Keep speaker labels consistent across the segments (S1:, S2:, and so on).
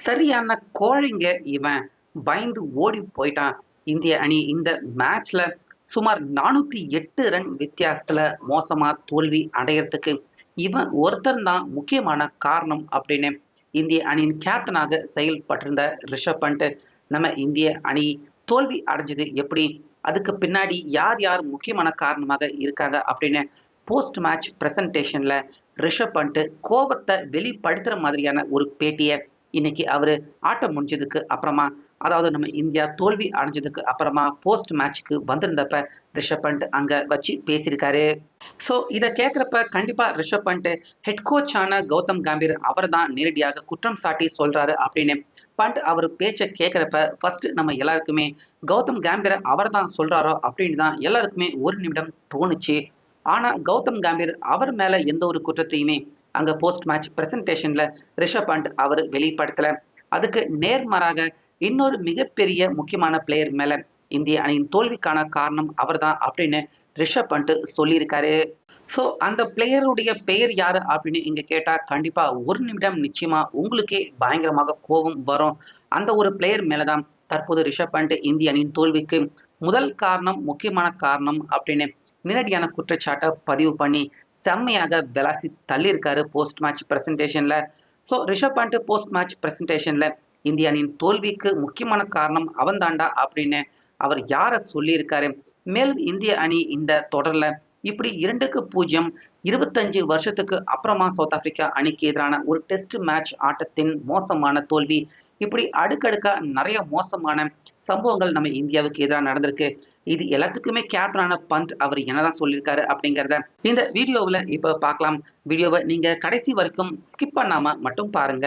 S1: சரியான கோழைங்க இவன். பயந்து ஓடி போயிட்டான். இந்திய அணி இந்த மேட்ச்ல சுமார் நானூத்தி எட்டு ரன் வித்தியாசத்துல மோசமா தோல்வி அடையறதுக்கு இவன் ஒருத்தர் தான் முக்கியமான காரணம் அப்படின்னு இந்திய அணியின் கேப்டனாக செயல்பட்டிருந்த ரிஷப் பண்ட் நம்ம இந்திய அணி தோல்வி அடைஞ்சது எப்படி? அதுக்கு பின்னாடி யார் யார் முக்கியமான காரணமாக இருக்காங்க அப்படின்னு போஸ்ட் மேட்ச் பிரசன்டேஷன்ல ரிஷப் பண்ட் கோவத்தை வெளிப்படுத்துற மாதிரியான ஒரு பேட்டியை இன்னைக்கு அவரு ஆட்டம் முடிஞ்சதுக்கு அப்புறமா அதாவது நம்ம இந்தியா தோல்வி அடைஞ்சதுக்கு அப்புறமா போஸ்ட் மேட்ச்க்கு வந்திருந்தப்ப ரிஷப் பண்ட் அங்க வச்சு பேசியிருக்காரு. ஸோ இதை கேட்குறப்ப கண்டிப்பா ரிஷப் பண்ட் ஹெட் கோச்சான கௌதம் கம்பீர் அவர் தான் நேரடியாக குற்றம் சாட்டி சொல்றாரு அப்படின்னு பண்ட் அவர் பேச்சை கேட்குறப்ப ஃபர்ஸ்ட் நம்ம எல்லாருக்குமே கௌதம் கம்பீரை அவர் தான் சொல்றாரோ அப்படின்னு தான் எல்லாருக்குமே ஒரு நிமிடம் தோணுச்சு. ஆனா கௌதம் கம்பீர் அவர் மேல எந்த ஒரு குற்றத்தையுமே அங்க போஸ்ட் மேட்ச் பிரசன்டேஷன்ல ரிஷப் பண்ட் அவர் வெளிப்படுத்தல. அதுக்கு நேர்மாறாக இன்னொரு மிகப்பெரிய முக்கியமான பிளேயர் மேல இந்திய அணியின் தோல்விக்கான காரணம் அவர்தான் அப்படின்னு ரிஷப் பண்ட் சொல்லியிருக்காரு. ஸோ அந்த பிளேயருடைய பெயர் யாரு அப்படின்னு இங்க கேட்டா கண்டிப்பா ஒரு நிமிடம் நிச்சயமா உங்களுக்கே பயங்கரமாக கோபம் வரும். அந்த ஒரு பிளேயர் மேலதான் தற்போது ரிஷப் பண்ட் இந்திய அணியின் தோல்விக்கு முதல் காரணம் முக்கியமான காரணம் அப்படின்னு நேரடியான குற்றச்சாட்டை பதிவு பண்ணி செம்மையாக விளாசி தள்ளியிருக்காரு post match ப்ரெசன்டேஷனில் so Rishabh Pant post match ப்ரெசன்டேஷனில் இந்திய அணியின் தோல்விக்கு முக்கியமான காரணம் அவன்தாண்டா அப்படின்னு அவர் யாரை சொல்லியிருக்காரு? மேலும் இந்திய அணி இந்த தொடர்ல இப்படி இரண்டுக்கு பூஜ்ஜியம் இருபத்தஞ்சு வருஷத்துக்கு அப்புறமா சவுத் ஆப்பிரிக்கா அணிக்கு எதிரான ஒரு டெஸ்ட் மேட்ச் ஆட்டத்தின் மோசமான தோல்வி. இப்படி அடுக்கடுக்கா நிறைய மோசமான சம்பவங்கள் நம்ம இந்தியாவுக்கு எதிராக நடந்திருக்கு. இது எல்லாத்துக்குமே கேப்டனான பந்த் அவர் என்னதான் சொல்லியிருக்காரு அப்படிங்கிறத இந்த வீடியோவில் இப்போ பார்க்கலாம். வீடியோவை நீங்க கடைசி வரைக்கும் ஸ்கிப் பண்ணாம மட்டும் பாருங்க.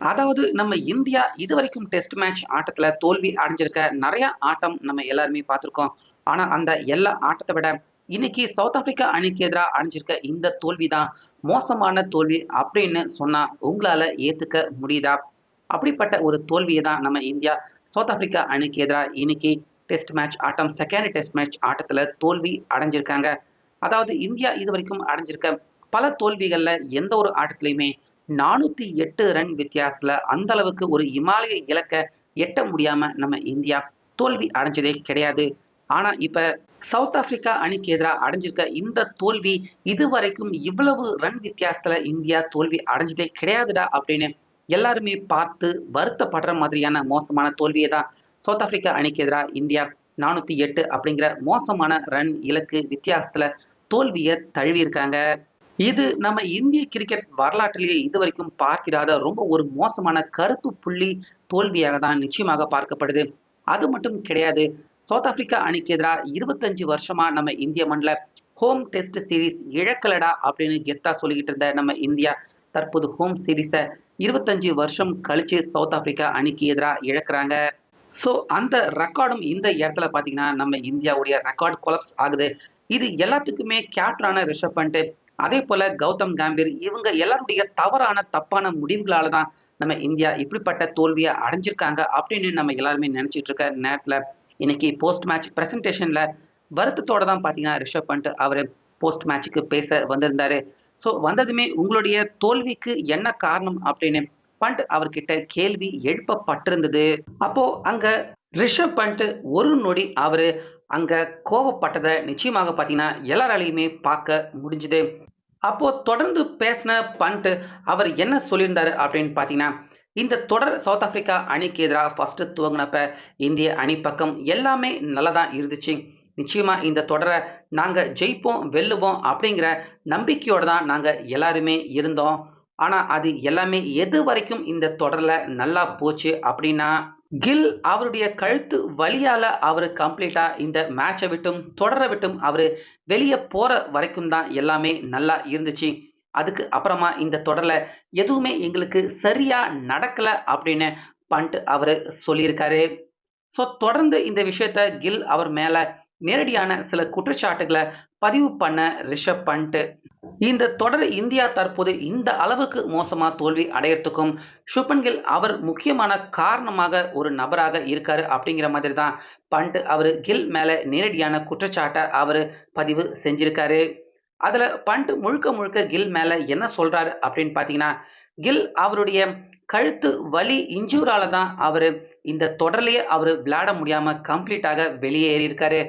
S1: அதாவது நம்ம இந்தியா இது வரைக்கும் டெஸ்ட் மேட்ச் ஆட்டத்துல தோல்வி அடைஞ்சிருக்க நிறைய ஆட்டம் நம்ம எல்லாருமே பார்த்துருக்கோம். ஆனா அந்த எல்லா ஆட்டத்தை விட இன்னைக்கு சவுத் ஆப்பிரிக்கா அணிக்கு எதிராக அணிஞ்சிருக்க இந்த தோல்வி தான் மோசமான தோல்வி அப்படின்னு சொன்னா உங்களால ஏத்துக்க முடியுதா? அப்படிப்பட்ட ஒரு தோல்வியை தான் நம்ம இந்தியா சவுத் ஆப்பிரிக்கா அணிக்கு எதிராக இன்னைக்கு டெஸ்ட் மேட்ச் ஆட்டம் செகண்ட் டெஸ்ட் மேட்ச் ஆட்டத்துல தோல்வி அடைஞ்சிருக்காங்க. அதாவது இந்தியா இது வரைக்கும் அடைஞ்சிருக்க பல தோல்விகள்ல எந்த ஒரு ஆட்டத்திலையுமே நானூத்தி எட்டு ரன் வித்தியாசத்துல அந்த அளவுக்கு ஒரு இமாலய இலக்கை எட்ட முடியாம நம்ம இந்தியா தோல்வி அடைஞ்சதே கிடையாது. ஆனா இப்ப சவுத் ஆப்பிரிக்கா அணிக்கு எதிராக அடைஞ்சிருக்க இந்த தோல்வி இதுவரைக்கும் இவ்வளவு ரன் வித்தியாசத்துல இந்தியா தோல்வி அடைஞ்சதே கிடையாதுடா அப்படின்னு எல்லாருமே பார்த்து வருத்தப்படுற மாதிரியான மோசமான தோல்வியை தான் சவுத் ஆப்பிரிக்கா அணிக்கு எதிராக இந்தியா நானூத்தி எட்டு அப்படிங்கிற மோசமான ரன் இலக்கு வித்தியாசத்துல தோல்வியை தழுவியிருக்காங்க. இது நம்ம இந்திய கிரிக்கெட் வரலாற்றிலேயே இதுவரைக்கும் பார்த்திராத ரொம்ப ஒரு மோசமான கருப்பு புள்ளி தோல்வியாக தான் நிச்சயமாக பார்க்கப்படுது. அது மட்டும் கிடையாது சவுத் ஆப்பிரிக்கா அணிக்கு எதிராக இருபத்தஞ்சு வருஷமா நம்ம இந்திய மண்ணில் ஹோம் டெஸ்ட் சீரீஸ் இழக்கலடா அப்படின்னு கெத்தா சொல்லிக்கிட்டு இருந்த நம்ம இந்தியா தற்போது ஹோம் சீரீஸை இருபத்தஞ்சு வருஷம் கழிச்சு சவுத் ஆப்பிரிக்கா அணிக்கு எதிராக இழக்கிறாங்க. ஸோ அந்த ரெக்கார்டும் இந்த இடத்துல பார்த்தீங்கன்னா நம்ம இந்தியாவுடைய ரெக்கார்ட் கொலப்ஸ் ஆகுது. இது எல்லாத்துக்குமே கேப்டனான ரிஷப் பண்ணிட்டு அதே போல கௌதம் காம்பீர் இவங்க எல்லாருடைய தவறான தப்பான முடிவுகளால தான் நம்ம இந்தியா இப்படிப்பட்ட தோல்வியை அடைஞ்சிருக்காங்க அப்படின்னு நம்ம எல்லாருமே நினைச்சிட்டு இருக்க நேரத்துல இன்னைக்கு போஸ்ட் மேட்ச் ப்ரெசன்டேஷனில் வருத்தத்தோடு தான் பாத்தீங்கன்னா ரிஷப் பண்ட் அவர் போஸ்ட் மேட்சுக்கு பேச வந்திருந்தாரு. ஸோ வந்ததுமே உங்களுடைய தோல்விக்கு என்ன காரணம் அப்படின்னு பண்ட் அவர்கிட்ட கேள்வி எழுப்பப்பட்டிருந்தது. அப்போ அங்க ரிஷப் பண்ட் ஒரு நொடி அவரு அங்க கோவப்பட்டதை நிச்சயமாக பார்த்தீங்கன்னா எல்லாராலையுமே பார்க்க முடிஞ்சுது. அப்போ தொடர்ந்து பேசின பண்ட் அவர் என்ன சொல்லியிருந்தாரு அப்படின்னு பார்த்தீங்கன்னா இந்த தொடர் சவுத் ஆப்பிரிக்கா அணிக்கு எதிராக ஃபஸ்ட்டு துவங்கினப்ப இந்திய அணி பக்கம் எல்லாமே நல்லதான் இருந்துச்சு. நிச்சயமாக இந்த தொடரை நாங்கள் ஜெயிப்போம் வெல்லுவோம் அப்படிங்கிற நம்பிக்கையோடு தான் நாங்கள் எல்லாருமே இருந்தோம். ஆனால் அது எல்லாமே எது வரைக்கும் இந்த தொடரில் நல்லா போச்சு அப்படின்னா கில் அவருடைய கழுத்து வழியால் அவர் கம்ப்ளீட்டாக இந்த மேட்சை விட்டும் தொடர விட்டும் அவர் வெளியே போகிற வரைக்கும் தான் எல்லாமே நல்லா இருந்துச்சு. அதுக்கு அப்புறமா இந்த தொடரில் எதுவுமே எங்களுக்கு சரியாக நடக்கலை அப்படின்னு பண்ட் அவர் சொல்லியிருக்காரு. ஸோ தொடர்ந்து இந்த விஷயத்த கில் அவர் மேலே நேரடியான சில குற்றச்சாட்டுகளை பதிவு பண்ண ரிஷப் பண்ட் இந்த தொடர் இந்தியா தற்போது இந்த அளவுக்கு மோசமாக தோல்வி அடையறதுக்கும் சுப்பன் கில் அவர் முக்கியமான காரணமாக ஒரு நபராக இருக்காரு அப்படிங்கிற மாதிரி தான் பண்ட் அவர் கில் மேலே நேரடியான குற்றச்சாட்டை அவர் பதிவு செஞ்சிருக்காரு. அதில் பண்ட் முழுக்க முழுக்க கில் மேலே என்ன சொல்கிறாரு அப்படின்னு பார்த்தீங்கன்னா கில் அவருடைய கழுத்து வலி இன்ஜூரால தான் அவர் இந்த தொடர்லேயே அவர் விளையாட முடியாமல் கம்ப்ளீட்டாக வெளியேறி இருக்காரு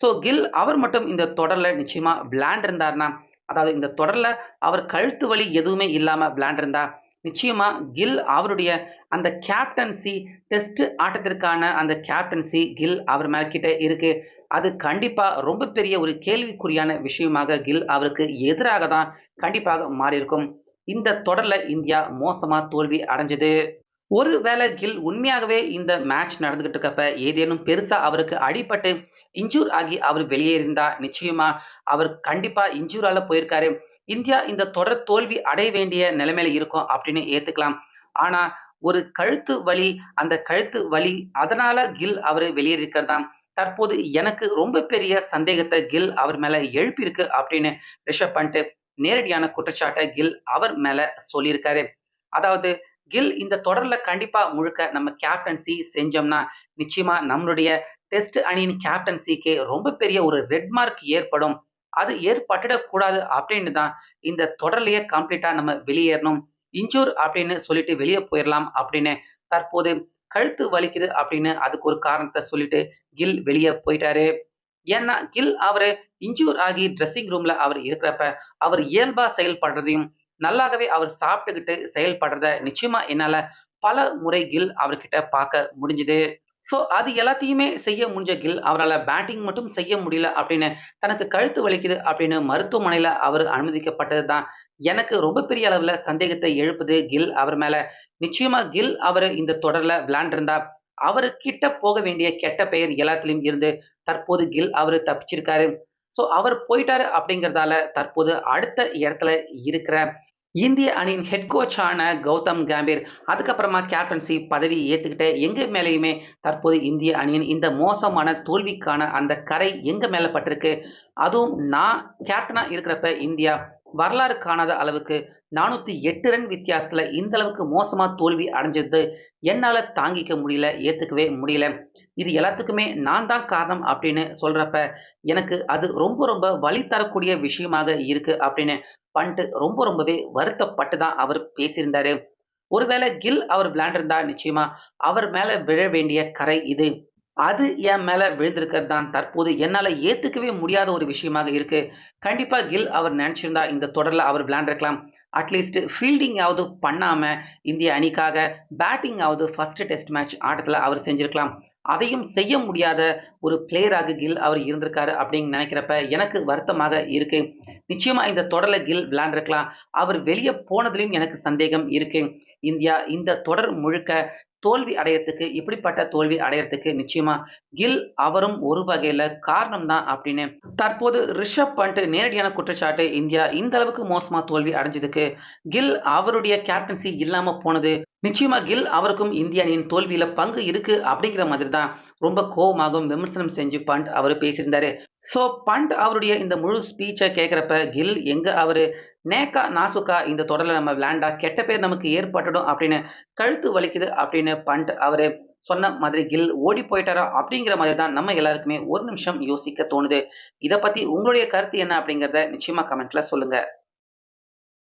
S1: ஸோ கில் அவர் மட்டும் இந்த தொடரில் நிச்சயமாக விளையாண்டிருந்தாருன்னா அதாவது இந்த தொடரில் அவர் கழுத்து வலி எதுவுமே இல்லாமல் விளையாண்டிருந்தா நிச்சயமாக கில் அவருடைய அந்த கேப்டன்சி டெஸ்ட் ஆட்டத்திற்கான அந்த கேப்டன்சி கில் அவர் மேல்கிட்ட இருக்குது அது கண்டிப்பாக ரொம்ப பெரிய ஒரு கேள்விக்குறியான விஷயமாக கில் அவருக்கு எதிராக தான் கண்டிப்பாக மாறியிருக்கும். இந்த தொடர்ல இந்தியா மோசமா தோல்வி அடைஞ்சது. ஒருவேளை கில் உண்மையாகவே இந்த மேட்ச் நடந்துகிட்டு இருக்கப்ப ஏதேனும் பெருசா அவருக்கு அடிபட்டு இன்ஜூர் ஆகி அவர் வெளியேறிந்தா நிச்சயமா அவர் கண்டிப்பா இன்ஜூரால போயிருக்காரு. இந்தியா இந்த தொடர் தோல்வி அடைய வேண்டிய நிலைமையில இருக்கும் அப்படின்னு ஏத்துக்கலாம். ஆனா ஒரு கழுத்து வலி அந்த கழுத்து வலி அதனால கில் அவர் வெளியேறிருக்கிறதா தற்போது எனக்கு ரொம்ப பெரிய சந்தேகத்தை கில் அவர் மேல எழுப்பியிருக்கு அப்படின்னு ரிஷப் பண்ட் நேரடியான குற்றச்சாட்டை கில் அவர் மேல சொல்லியிருக்காரு. அதாவது கில் இந்த தொடர்ல கண்டிப்பா முழுக்க நம்ம கேப்டன்சி செஞ்சோம்னா நிச்சயமா நம்மளுடைய டெஸ்ட் அணியின் கேப்டன்சிக்கு ரொம்ப பெரிய ஒரு ரெட் மார்க் ஏற்படும். அது ஏற்பட்டுடக்கூடாது அப்படின்னு தான் இந்த தொடர்லயே கம்ப்ளீட்டா நம்ம வெளியேறணும். இன்ஜூர் அப்படின்னு சொல்லிட்டு வெளியே போயிடலாம் அப்படின்னு தற்போது கழுத்து வலிக்குது அப்படின்னு அதுக்கு ஒரு காரணத்தை சொல்லிட்டு கில் வெளியே போயிட்டாரு. ஏன்னா கில் அவரு இன்ஜூர் ஆகி ட்ரெஸ்ஸிங் ரூம்ல அவர் இருக்கிறப்ப அவர் இயல்பா செயல்படுறதையும் நல்லாகவே அவர் சாப்பிட்டுக்கிட்டு செயல்படுறத நிச்சயமா என்னால பல முறை கில் அவர்கிட்ட பார்க்க முடிஞ்சுது. ஸோ அது எல்லாத்தையுமே செய்ய முடிஞ்ச கில் அவரால் பேட்டிங் மட்டும் செய்ய முடியல அப்படின்னு தனக்கு கழுத்து வலிக்குது அப்படின்னு மருத்துவமனையில் அவர் அனுமதிக்கப்பட்டது தான் எனக்கு ரொம்ப பெரிய அளவில் சந்தேகத்தை எழுப்புது கில் அவர் மேலே. நிச்சயமா கில் அவர் இந்த தொடரில் விளையாண்டிருந்தா அவரு கிட்ட போக வேண்டிய கெட்ட பெயர் எல்லாத்துலேயும் இருந்து தற்போது கில் அவர் தப்பிச்சிருக்காரு. ஸோ அவர் போயிட்டாரு அப்படிங்கிறதால தற்போது அடுத்த இடத்துல இருக்கிற இந்திய அணியின் ஹெட் கோச்சான கௌதம் கம்பீர் அதுக்கப்புறமா கேப்டன்சி பதவி ஏற்றுக்கிட்ட எங்க மேலேயுமே தற்போது இந்திய அணியின் இந்த மோசமான தோல்விக்கான அந்த கரை எங்க மேலே பட்டிருக்கு? அதுவும் நான் கேப்டனாக இருக்கிறப்ப இந்தியா வரலாறு காணாத அளவுக்கு நானூற்றி எட்டு ரன் வித்தியாசத்தில் இந்த அளவுக்கு மோசமாக தோல்வி அடைஞ்சது. என்னால் தாங்கிக்க முடியல ஏற்றுக்கவே முடியல. இது எல்லாத்துக்குமே நான் தான் காரணம் அப்படின்னு சொல்கிறப்ப எனக்கு அது ரொம்ப ரொம்ப வழி தரக்கூடிய விஷயமாக இருக்குது அப்படின்னு பண்ணிட்டு ரொம்ப ரொம்பவே வருத்தப்பட்டு தான் அவர் பேசியிருந்தாரு. ஒருவேளை கில் அவர் விளையாண்டிருந்தா நிச்சயமா அவர் மேலே விழ வேண்டிய கரை இது. அது என் மேலே விழுந்திருக்கிறது தான் தற்போது என்னால் ஏற்றுக்கவே முடியாத ஒரு விஷயமாக இருக்கு. கண்டிப்பாக கில் அவர் நினச்சிருந்தா இந்த தொடரில் அவர் விளையாண்டிருக்கலாம். அட்லீஸ்ட் ஃபீல்டிங்காவது பண்ணாமல் இந்திய அணிக்காக பேட்டிங்காவது ஃபர்ஸ்ட் டெஸ்ட் மேட்ச் ஆட்டத்தில் அவர் செஞ்சிருக்கலாம். அதையும் செய்ய முடியாத ஒரு பிளேயராக கில் அவர் இருந்திருக்காரு அப்படின்னு நினைக்கிறப்ப எனக்கு வருத்தமாக இருக்கு. நிச்சயமா இந்த தொடரில் கில் விளையாண்டிருக்கலாம். அவர் வெளியே போனதுலையும் எனக்கு சந்தேகம் இருக்கு. இந்தியா இந்த தொடர் முழுக்க தோல்வி அடையறதுக்கு இப்படிப்பட்ட தோல்வி அடையறதுக்கு நிச்சயமா கில் அவரும் ஒரு வகையில காரணம் தான் அப்படின்னு. தற்போது ரிஷப் பண்ட் நேரடியான குற்றச்சாட்டு இந்தியா இந்த அளவுக்கு மோசமா தோல்வி அடைஞ்சதுக்கு கில் அவருடைய கேப்டன்சி இல்லாம போனது. நிச்சயமா கில் அவருக்கும் இந்திய அணியின் தோல்வியில பங்கு இருக்கு அப்படிங்கிற மாதிரி தான் ரொம்ப கோபமாகவும் விமர்சனம் செஞ்சு பண்ட் அவர் பேசியிருந்தாரு. ஸோ பண்ட் அவருடைய இந்த முழு ஸ்பீச்சை கேட்குறப்ப கில் எங்க அவரு நேக்கா நாசுக்கா இந்த தொடரில் நம்ம விளையாண்டா கெட்ட பேர் நமக்கு ஏற்பட்டுடும் அப்படின்னு கழுத்து வலிக்குது அப்படின்னு பண்ட் அவர் சொன்ன மாதிரி கில் ஓடி போயிட்டாரா அப்படிங்கிற மாதிரி தான் நம்ம எல்லாருக்குமே ஒரு நிமிஷம் யோசிக்க தோணுது. இதை பற்றி உங்களுடைய கருத்து என்ன அப்படிங்கிறத நிச்சயமாக கமெண்ட்ல சொல்லுங்கள்